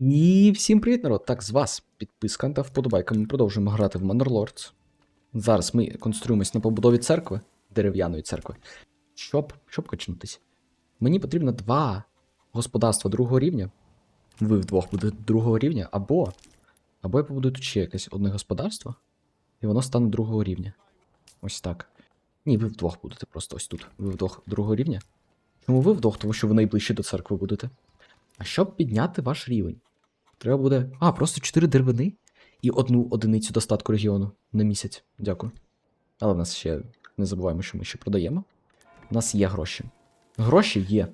І всім привіт, народ! Так, з вас підписка та вподобайка. Ми продовжуємо грати в Manor Lords. Зараз ми концентруємось на побудові церкви, дерев'яної церкви. Щоб, щоб качнутися. Мені потрібно два господарства другого рівня. Ви вдвох будете другого рівня, або. Або я побудую тут ще якесь одне господарство, і воно стане другого рівня. Ось так. Ні, ви вдвох будете просто ось тут. Ви вдвох другого рівня. Чому ви вдвох? Тому що ви найближче до церкви будете. А щоб підняти ваш рівень, треба буде. А, просто 4 деревини і одну одиницю достатку регіону на місяць. Дякую. Але в нас ще не забуваємо, що ми ще продаємо. У нас є гроші. Гроші є.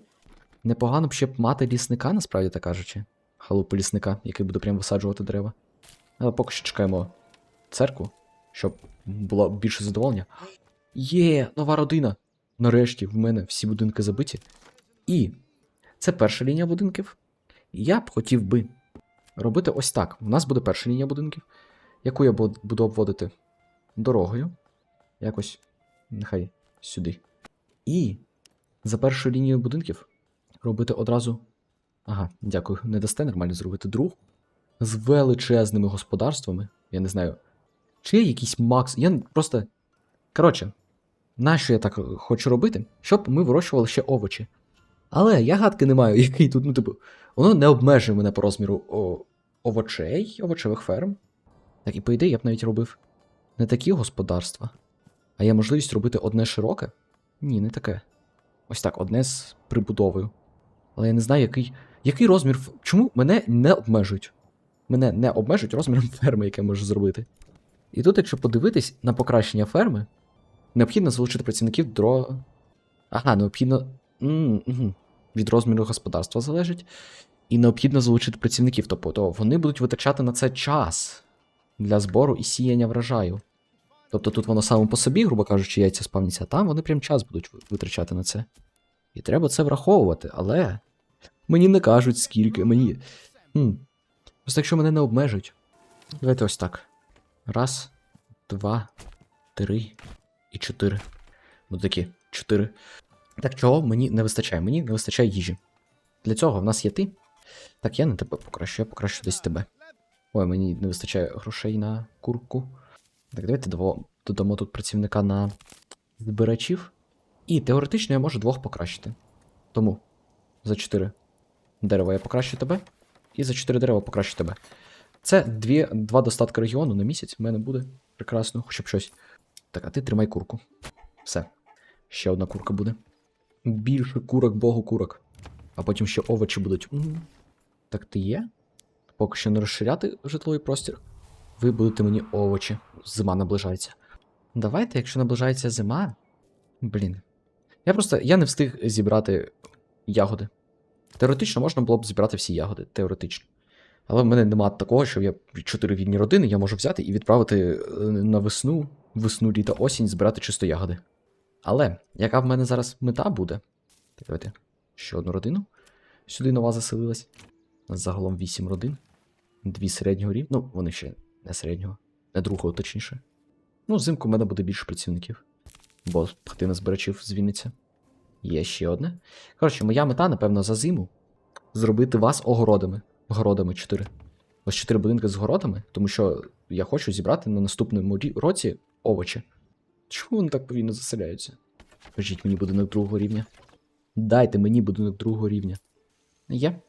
Непогано б ще б мати лісника, насправді так кажучи. Халупу лісника, який буде прям висаджувати дерева. Але поки що чекаємо церкву, щоб було більше задоволення. Є, нова родина. Нарешті в мене всі будинки забиті. І це перша лінія будинків. Я б хотів би робити ось так. У нас буде перша лінія будинків, яку я буду обводити дорогою. Якось, нехай сюди. І за першою лінією будинків робити одразу. Ага, дякую, не дасте нормально зробити друг. З величезними господарствами. Я не знаю. Чи є якийсь макс. Я просто. Коротше, нащо я так хочу робити? Щоб ми вирощували ще овочі. Але я гадки не маю, який тут, ну, типу, воно не обмежує мене по розміру о, овочей, овочевих ферм. Так, і по ідеї я б навіть робив не такі господарства, а є можливість робити одне широке? Ні, не таке. Ось так, одне з прибудовою. Але я не знаю, який, який розмір. Чому мене не обмежують? Мене не обмежують розміром ферми, яке я можу зробити. І тут, якщо подивитись на покращення ферми, необхідно залучити працівників до. Ага, необхідно. Від розміру господарства залежить. І необхідно залучити працівників, тобто вони будуть витрачати на це час для збору і сіяння врожаю. Тобто тут воно само по собі, грубо кажучи, яйця спавняться, а там вони прям час будуть витрачати на це. І треба це враховувати, але мені не кажуть скільки, мені. Хм. Просто якщо мене не обмежують. Давайте ось так. Раз, два, три і чотири. Ну такі, чотири. Так чого мені не вистачає? Мені не вистачає їжі. Для цього в нас є ти. Так, я не тебе покращу, я покращу десь тебе. Ой, мені не вистачає грошей на курку. Так, давайте додамо, тут працівника на збирачів. І теоретично я можу двох покращити. Тому за 4 дерева я покращу тебе. І за 4 дерева покращу тебе. Це дві, два достатки регіону на місяць в мене буде. Прекрасно, хоча б щось. Так, а ти тримай курку. Все. Ще одна курка буде. Більше курок, богу курок. А потім ще овочі будуть. Так ти є? Поки що не розширяти житловий простір. Ви будете мені овочі. Зима наближається. Давайте, якщо наближається зима. Блін. Я просто. Я не встиг зібрати ягоди. Теоретично можна було б зібрати всі ягоди, теоретично. Але в мене немає такого, що я чотири вільні родини я можу взяти і відправити е, на весну, весну, літо, осінь, збирати чисто ягоди. Але яка в мене зараз мета буде? Так, давайте ще одну родину. Сюди нова заселилась. Загалом 8 родин. Дві середнього рівня. Ну, вони ще не середнього, не другого, точніше. Ну, взимку в мене буде більше працівників. Бо хатина збирачів звільниться. Є ще одне. Коротше, моя мета, напевно, за зиму зробити вас огородами. Городами 4. Ось 4 будинки з городами, тому що я хочу зібрати на наступному році овочі. Чому вони так повільно заселяються? Кажіть мені будинок другого рівня. Дайте мені будинок другого рівня. Є.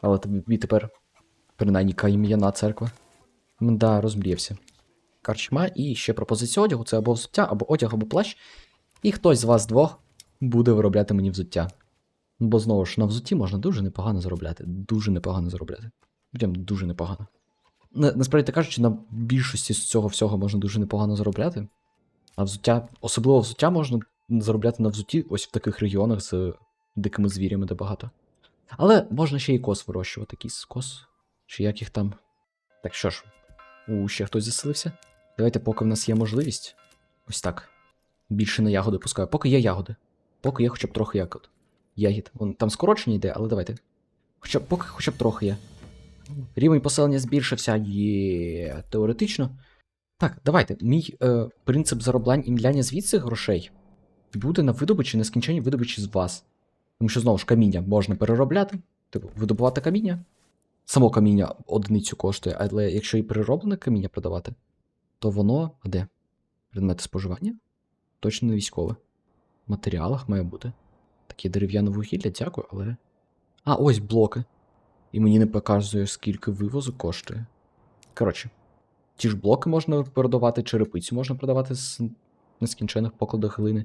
Але тобі тепер, принаймні, кайм'яна церква. Мда, розмріявся. Карчма і ще пропозиція одягу це або взуття, або одяг, або плащ. І хтось з вас двох буде виробляти мені взуття. Бо знову ж на взутті можна дуже непогано заробляти. Дуже непогано заробляти. Прям дуже непогано. Насправді кажучи, на більшості з цього всього можна дуже непогано заробляти. А взуття, особливо взуття можна заробляти на взутті ось в таких регіонах з дикими звірями, де багато. Але можна ще і кос вирощувати, якийсь кос. Чи як їх там. Так що ж, у ще хтось заселився? Давайте, поки в нас є можливість. Ось так. Більше на ягоди пускаю. Поки є ягоди. Поки є хоча б трохи ягод. Ягід. Вон там скорочення йде, але давайте. Хоча б поки хоча б трохи є. Рівень поселення збільшився. Є. Теоретично. Так, давайте. Мій е, принцип заробляння і мляння звідси грошей буде на видобичі, нескінченні видобичі з вас. Тому що знову ж каміння можна переробляти, типу, видобувати каміння, само каміння одиницю коштує, але якщо і перероблене каміння продавати, то воно. А де? Предмети споживання? Точно не військове. В матеріалах має бути. Таке дерев'яне вугілля, дякую, але. А, ось блоки. І мені не показує, скільки вивозу коштує. Коротше, ті ж блоки можна продавати, черепицю можна продавати з нескінчених покладах глини.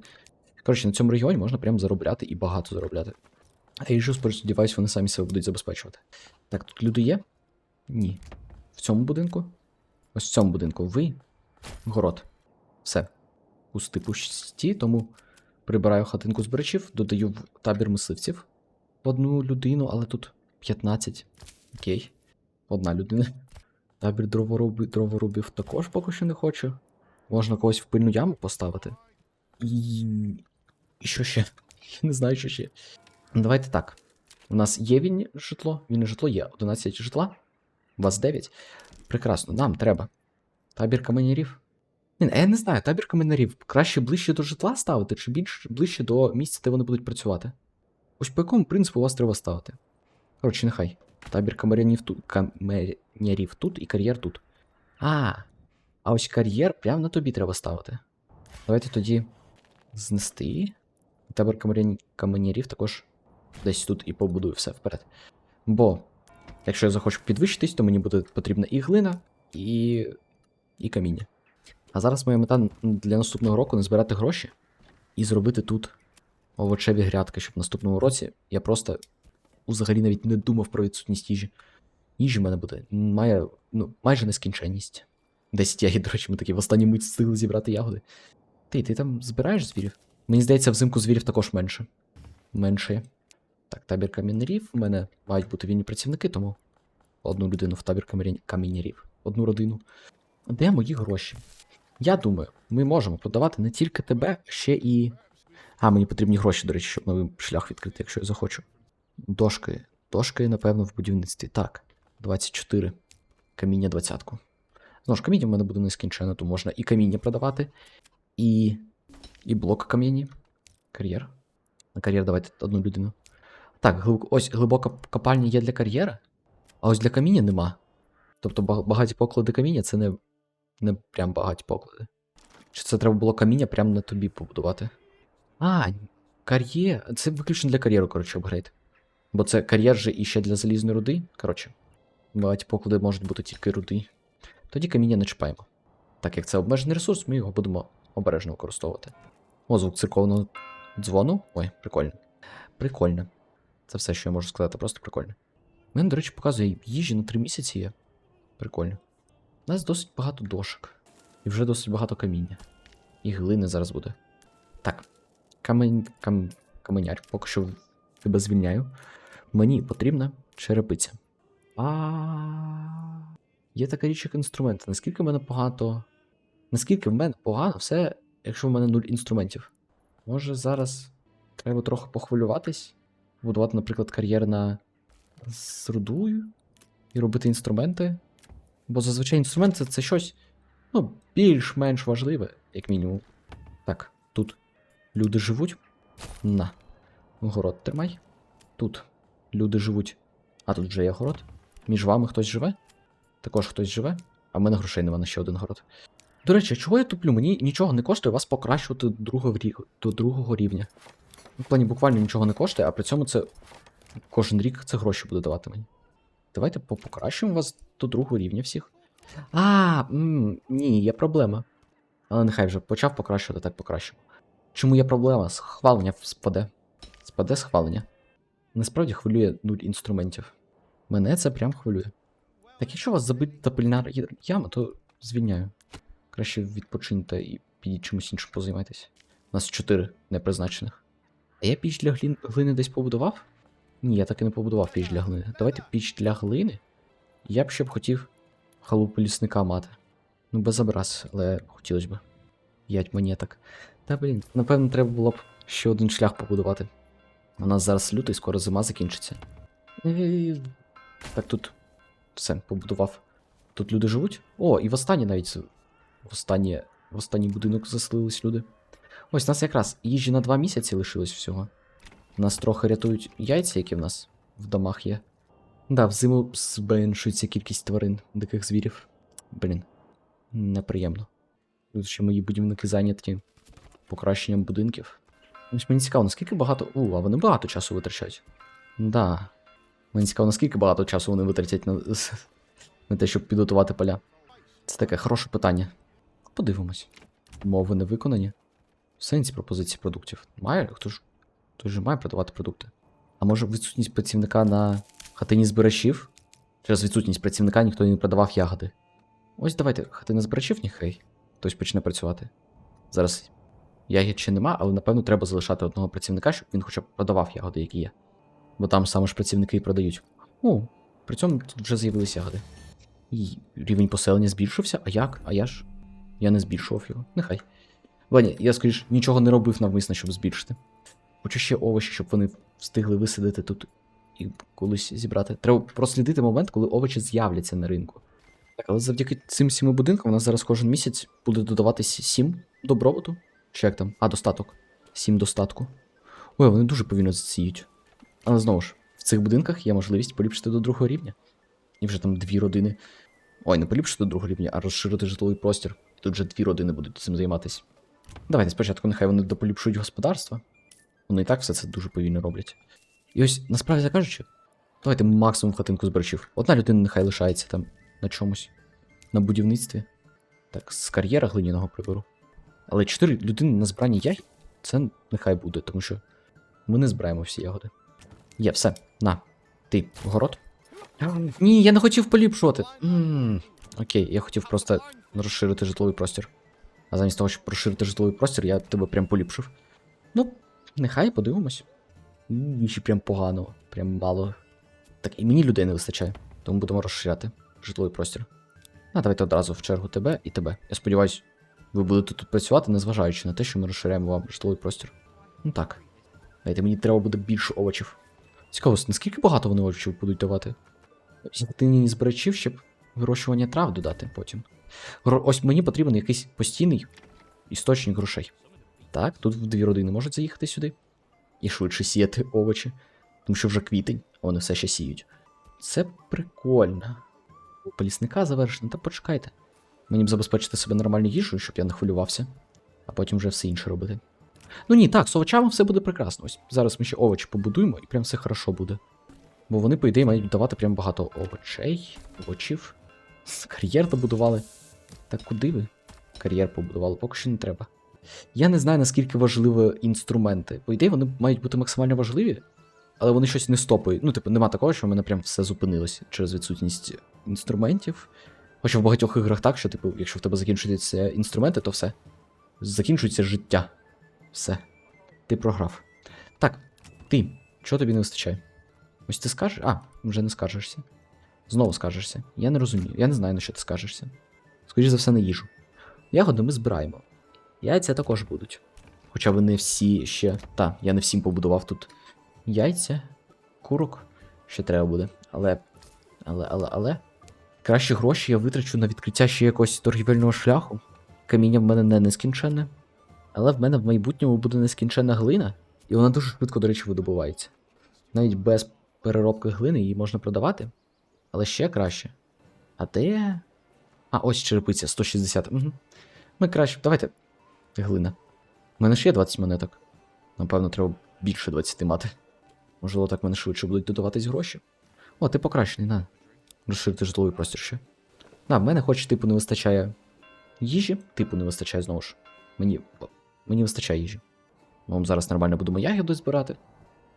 Коротше, на цьому регіоні можна прям заробляти і багато заробляти. А я сподіваюся, вони самі себе будуть забезпечувати. Так, тут люди є? Ні. В цьому будинку? Ось в цьому будинку. Ви. Город. Все. Пусти пусті, тому прибираю хатинку з беречів, додаю в табір мисливців одну людину, але тут 15. Окей. Одна людина. Табір дроворубів, дроворубів також поки що не хочу. Можна когось в пильну яму поставити. І. І що ще? Я не знаю, що ще. Давайте так. У нас є він житло, він житло є. 11 житла. У вас 9. Прекрасно, нам треба. Табір каменярів. Ні, я не знаю, табір каменярів краще ближче до житла ставити, чи більш ближче до місця, де вони будуть працювати. Ось по якому принципу вас треба ставити. Коротше, нехай. Табір каменярів тут, каменярів тут і кар'єр тут. А, а ось кар'єр прямо на тобі треба ставити. Давайте тоді знести. Табір каменя- каменярів також десь тут і побудую все вперед. Бо, якщо я захочу підвищитись, то мені буде потрібна і глина, і, і каміння. А зараз моя мета для наступного року назбирати гроші і зробити тут овочеві грядки, щоб в наступному році я просто взагалі навіть не думав про відсутність їжі. Їжі в мене буде має, ну, майже нескінченність. 10 ягід, до речі, ми такі в останній мить встигли зібрати ягоди. Ти, ти там збираєш звірів? Мені здається, взимку звірів також менше. Менше. Так, табір камінерів. У мене мають бути вільні працівники, тому одну людину в табір камінерів. Одну родину. Де мої гроші? Я думаю, ми можемо продавати не тільки тебе, ще і. А, мені потрібні гроші, до речі, щоб новий шлях відкрити, якщо я захочу. Дошки. Дошки, напевно, в будівництві. Так, 24. Каміння 20. Знову ж, каміння в мене буде нескінченно, то можна і каміння продавати, і. І блок камінні. Кар'єр. На кар'єр давайте одну людину. Так, глиб... ось глибока копальня є для кар'єра, а ось для каміння нема. Тобто багаті поклади каміння це не, не прям багаті поклади. Чи це треба було каміння прямо на тобі побудувати? А, кар'єр. Це виключно для кар'єру, коротше, апгрейд. Бо це кар'єр же і ще для залізної руди. Коротше, багаті поклади можуть бути тільки руди. Тоді каміння не чіпаємо. Так як це обмежений ресурс, ми його будемо обережно використовувати. О, звук церковного дзвону. Ой, прикольно. Прикольно. Це все, що я можу сказати, просто прикольно. Мене, до речі, показує їжі на 3 місяці є. Прикольно. У нас досить багато дошок. І вже досить багато каміння. І глини зараз буде. Так. Камень. Кам... Каменяр, поки що тебе звільняю. Мені потрібна черепиця. А. Є така річ, як інструменти. Наскільки в мене багато. Наскільки в мене погано все, якщо в мене нуль інструментів. Може зараз треба трохи похвилюватись, будувати, наприклад, кар'єр на з рудою і робити інструменти. Бо зазвичай інструменти це щось, ну, більш-менш важливе, як мінімум. Так, тут люди живуть. На. Город тримай. Тут люди живуть. А тут вже є город. Між вами хтось живе? Також хтось живе, а в мене грошей нема на ще один город. До речі, чого я туплю? Мені нічого не коштує вас покращувати другого, рі- до другого рівня. Ну, В плані буквально нічого не коштує, а при цьому це кожен рік це гроші буде давати мені. Давайте по- покращуємо вас до другого рівня всіх. А, м, ні, є проблема. Але нехай вже почав покращувати, так покращимо. Чому є проблема? Схвалення спаде. Спаде схвалення. Насправді хвилює нуль інструментів. Мене це прям хвилює. Так якщо вас забита пильна яма, то звільняю. Краще відпочиньте і підіть чимось іншим позаймайтесь. У нас чотири непризначених. А я піч для глін... глини десь побудував? Ні, я так і не побудував піч для глини. Давайте піч для глини. Я б ще б хотів халупу лісника мати. Ну, без образ, але хотілося б. П'ять монеток. Та блін, напевно, треба було б ще один шлях побудувати. У нас зараз лютий, скоро зима закінчиться. Так тут все, побудував. Тут люди живуть? О, і в останній навіть в останнє, в останній будинок заселились люди. Ось у нас якраз їжі на два місяці лишилось всього. Нас трохи рятують яйця, які в нас в домах є. Да, взиму зменшується кількість тварин, диких звірів. Блін, неприємно. Тут ще мої будівники зайняті покращенням будинків. Ось мені цікаво, наскільки багато. У, а вони багато часу витрачають. Да. Мені цікаво, наскільки багато часу вони витратять на, на те, щоб підготувати поля. Це таке хороше питання. Подивимось. Умови не виконані. В сенсі пропозиції продуктів. Має? Хто ж? Хтось же має продавати продукти. А може відсутність працівника на хатині збирачів? Через відсутність працівника ніхто не продавав ягоди. Ось давайте, хатина збирачів, ніхай. Хтось почне працювати. Зараз ягід ще нема, але напевно треба залишати одного працівника, щоб він хоча б продавав ягоди, які є. Бо там саме ж працівники і продають. О, при цьому тут вже з'явились ягоди. І рівень поселення збільшився, а як? А я ж. Я не збільшував його. Нехай. Ладно, я скоріш нічого не робив навмисно, щоб збільшити. Хочу ще овочі, щоб вони встигли висадити тут і колись зібрати. Треба прослідити момент, коли овочі з'являться на ринку. Так, але завдяки цим сіми будинкам у нас зараз кожен місяць буде додаватись 7 добробуту. Чи як там? А, достаток. 7 достатку. Ой, вони дуже повільно засіють. Але знову ж, в цих будинках є можливість поліпшити до другого рівня. І вже там дві родини. Ой, не поліпшити до другого рівня, а розширити житловий простір. І Тут вже дві родини будуть цим займатися. Давайте спочатку нехай вони дополіпшують господарство. Вони і так все це дуже повільно роблять. І ось, насправді кажучи, давайте максимум хатинку збирачів. Одна людина нехай лишається там на чомусь. На будівництві. Так, з кар'єра глиняного приберу. Але чотири людини на збранні ягід, це нехай буде, тому що ми не збираємо всі ягоди. Є, все, на. Ти, город. Ні, я не хотів поліпшувати. Окей, я хотів просто розширити житловий простір. А замість того, щоб розширити житловий простір, я тебе прям поліпшив. Ну, нехай подивимось. Ще прям погано, прям мало. Так, і мені людей не вистачає, тому будемо розширяти житловий простір. А давайте одразу в чергу тебе і тебе. Я сподіваюсь, ви будете тут працювати, незважаючи на те, що ми розширяємо вам житловий простір. Ну так. Дайте, мені треба буде більше овочів. Цікаво, наскільки багато вони овочів будуть давати? Ти збирачів, щоб вирощування трав додати потім. Ось мені потрібен якийсь постійний істочник грошей. Так, тут дві родини можуть заїхати сюди і швидше сіяти овочі, тому що вже квітень, а вони все ще сіють. Це прикольно. У полісника завершено, та почекайте. Мені б забезпечити себе нормальну їжу, щоб я не хвилювався, а потім вже все інше робити. Ну ні, так, з овочами все буде прекрасно. Ось зараз ми ще овочі побудуємо, і прям все хорошо буде. Бо вони, по ідеї, мають давати прям багато овочей, овочів. Кар'єр добудували. Так куди ви? Кар'єр побудували, поки що не треба. Я не знаю, наскільки важливі інструменти. По ідеї, вони мають бути максимально важливі, але вони щось не стопають. Ну, типу, нема такого, що в мене прям все зупинилося через відсутність інструментів. Хоча в багатьох іграх так, що, типу, якщо в тебе закінчуються інструменти, то все. Закінчується життя. Все. Ти програв. Так, ти, чого тобі не вистачає? Ось ти скажеш? А, вже не скаржишся. Знову скаржишся. Я не розумію. Я не знаю, на що ти скаржишся. Скоріше за все, на їжу. Ягоди ми збираємо. Яйця також будуть. Хоча вони всі ще. Та, я не всім побудував тут яйця, курок. Ще треба буде. Але. Але, але, але. Краще гроші я витрачу на відкриття ще якогось торгівельного шляху. Каміння в мене не нескінченне. Але в мене в майбутньому буде нескінченна глина, і вона дуже швидко, до речі, видобувається. Навіть без переробки глини її можна продавати. Але ще краще. А де. А, ось черепиця 160. Угу. Ми краще. Давайте. Глина. У мене ж є 20 монеток. Напевно, треба більше 20 мати. Можливо, так в мене швидше будуть додаватись гроші. О, ти покращений, на. Розширити житловий простір ще. На, в мене хоч типу не вистачає їжі, типу не вистачає знову ж. Мені. Мені вистачає їжі. Ми вам зараз нормально будемо ягоди збирати.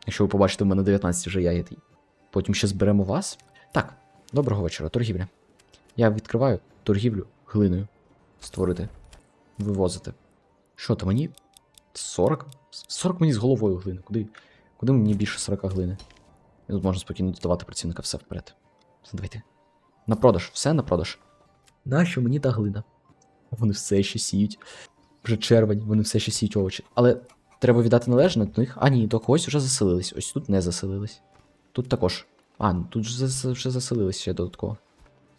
Якщо ви побачите, в мене 19 вже ягід. Потім ще зберемо вас. Так, доброго вечора, торгівля. Я відкриваю торгівлю глиною. Створити. Вивозити. Що то мені? 40? 40 мені з головою глини. Куди? Куди мені більше 40 глини? Я тут можна спокійно додавати працівника все вперед. Давайте. На продаж, все на продаж. Нащо мені та глина? Вони все ще сіють. Вже червень, вони все ще сіють овочі. Але треба віддати належне до них. А ні, до когось вже заселились. Ось тут не заселились. Тут також. А, ну тут вже, зас- вже заселились ще додатково.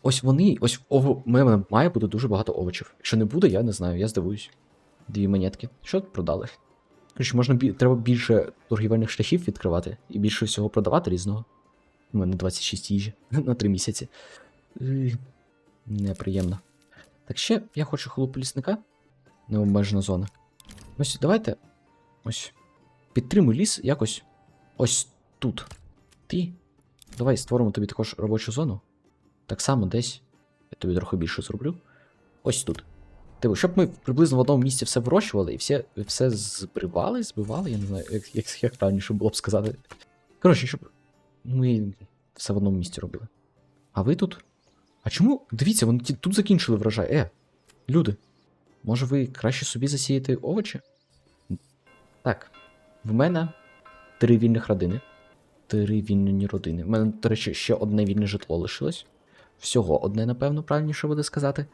Ось вони, ось ово, мене має бути дуже багато овочів. Якщо не буде, я не знаю, я здивуюсь. Дві монетки. Що продали? Короче, можна треба більше торгівельних шляхів відкривати і більше всього продавати різного. У мене 26 їжі на 3 місяці. Неприємно. Так ще я хочу холопу лісника. Необмежена зона. Ось давайте. Ось. Підтримуй ліс якось. Ось тут. Ти. Давай створимо тобі також робочу зону. Так само десь. Я тобі трохи більше зроблю. Ось тут. Типу, щоб ми приблизно в одному місці все вирощували і все, все збривали, збивали, я не знаю, як, як, як правильніше було б сказати. Коротше, щоб ми все в одному місці робили. А ви тут? А чому? Дивіться, вони тут закінчили врожай. Е, люди. Може ви краще собі засіяти овочі? Так. В мене три вільних родини. Три вільні родини. В мене, до речі, ще одне вільне житло лишилось. Всього одне, напевно, правильніше буде сказати.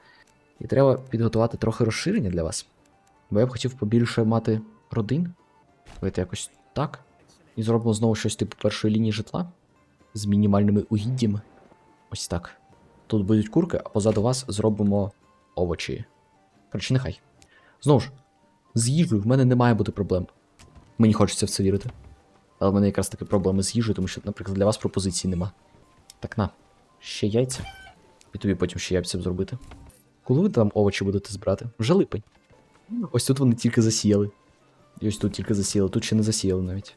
І треба підготувати трохи розширення для вас. Бо я б хотів побільше мати родин. Давайте якось так. І зробимо знову щось типу першої лінії житла з мінімальними угіддями. Ось так. Тут будуть курки, а позаду вас зробимо овочі. Коротше, нехай. Знову ж, з їжею в мене не має бути проблем. Мені хочеться в це вірити. Але в мене якраз таки проблеми з їжею, тому що, наприклад, для вас пропозицій нема. Так на, ще яйця. І тобі потім ще яйця зробити. Коли ви там овочі будете збирати? Вже липень. Ось тут вони тільки засіяли. І ось тут тільки засіяли, тут ще не засіяли навіть.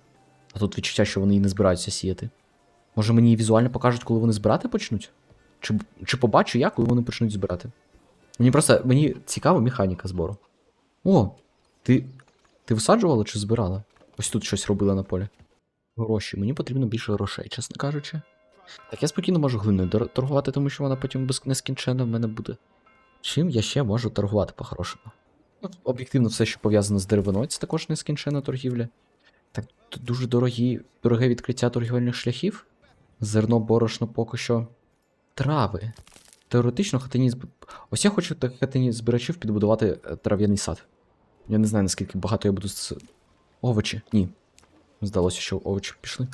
А тут відчуття, що вони і не збираються сіяти. Може мені візуально покажуть, коли вони збирати почнуть? Чи, чи побачу я, коли вони почнуть збирати? Мені просто мені цікава механіка збору. О, ти. Ти висаджувала чи збирала? Ось тут щось робила на полі. Гроші. Мені потрібно більше грошей, чесно кажучи. Так я спокійно можу глиною торгувати, тому що вона потім без в мене буде. Чим я ще можу торгувати по-хорошому? Ну, об'єктивно, все, що пов'язано з деревиною, це також нескінченна торгівля. Так, дуже дорогі, дороге відкриття торгівельних шляхів. Зерно, борошно поки що. Трави. Теоретично хатині зб... Ось я хочу так хатині збирачів підбудувати е, трав'яний сад. Я не знаю, наскільки багато я буду з. Овочі. Ні. Здалося, що овочі пішли.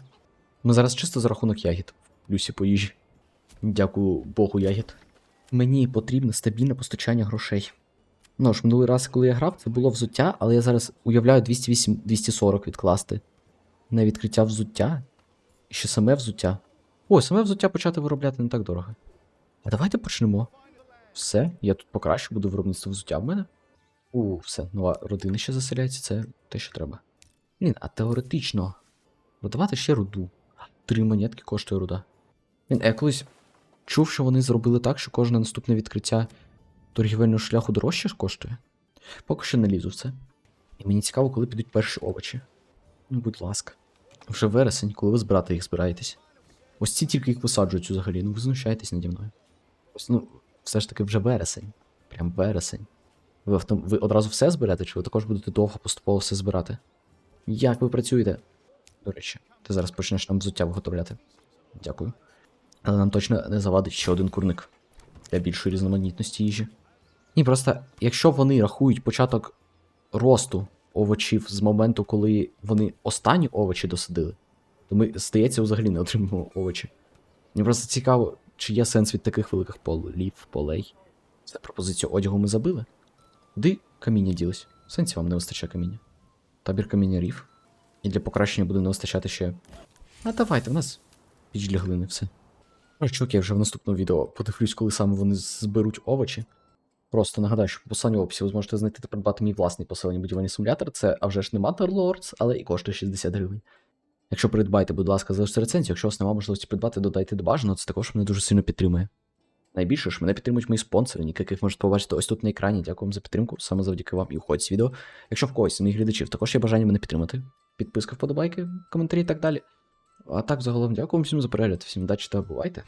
Ми зараз чисто за рахунок ягід в плюсі по їжі. Дякую Богу, ягід. Мені потрібне стабільне постачання грошей. Ну ж, минулий раз, коли я грав, це було взуття, але я зараз уявляю 208, 240 відкласти. На відкриття взуття. І ще саме взуття. О, саме взуття почати виробляти не так дорого. А давайте почнемо. Все, я тут покращу, буду виробництво взуття в мене. У, все, нова родина ще заселяється, це те, що треба. Блін, а теоретично. Продавати ще руду. Три монетки коштує руда. Блін, я колись чув, що вони зробили так, що кожне наступне відкриття торгівельного шляху дорожче коштує. Поки що не лізу в це. І мені цікаво, коли підуть перші овочі. Ну, будь ласка. Вже вересень, коли ви збирати їх збираєтесь. Ось ці тільки їх висаджують взагалі, ну ви знущаєтесь наді мною. Ось, ну, все ж таки вже вересень. Прям вересень. Ви, авто... ви одразу все зберете, чи ви також будете довго поступово все збирати? Як ви працюєте? До речі, ти зараз почнеш нам взуття виготовляти. Дякую. Але нам точно не завадить ще один курник для більшої різноманітності їжі. Ні, просто якщо вони рахують початок росту овочів з моменту, коли вони останні овочі досадили, то ми, здається, взагалі не отримуємо овочі. Мені просто цікаво, чи є сенс від таких великих полів, полей. Це пропозицію одягу ми забили. Куди каміння ділось? В сенсі вам не вистачає каміння. Табір каміння рів. І для покращення буде не вистачати ще. А давайте, в нас піч глини, все. Чуваки, я вже в наступному відео подивлюсь, коли саме вони зберуть овочі. Просто нагадаю, що по посиланню описі ви зможете знайти та придбати мій власний посилення будівельний симулятор. Це а вже ж не Lords, але і коштує 60 гривень. Якщо придбаєте, будь ласка, залиште рецензію. Якщо у вас немає можливості придбати, додайте до бажаного, це також мене дуже сильно підтримує. Найбільше ж мене підтримують мої спонсори, яких можете побачити ось тут на екрані. Дякую вам за підтримку. Саме завдяки вам і уходить з відео. Якщо в когось з моїх глядачів також є бажання мене підтримати, підписка, вподобайки, коментарі і так далі. А так, загалом, дякую всім за перегляд, всім удачі та бувайте.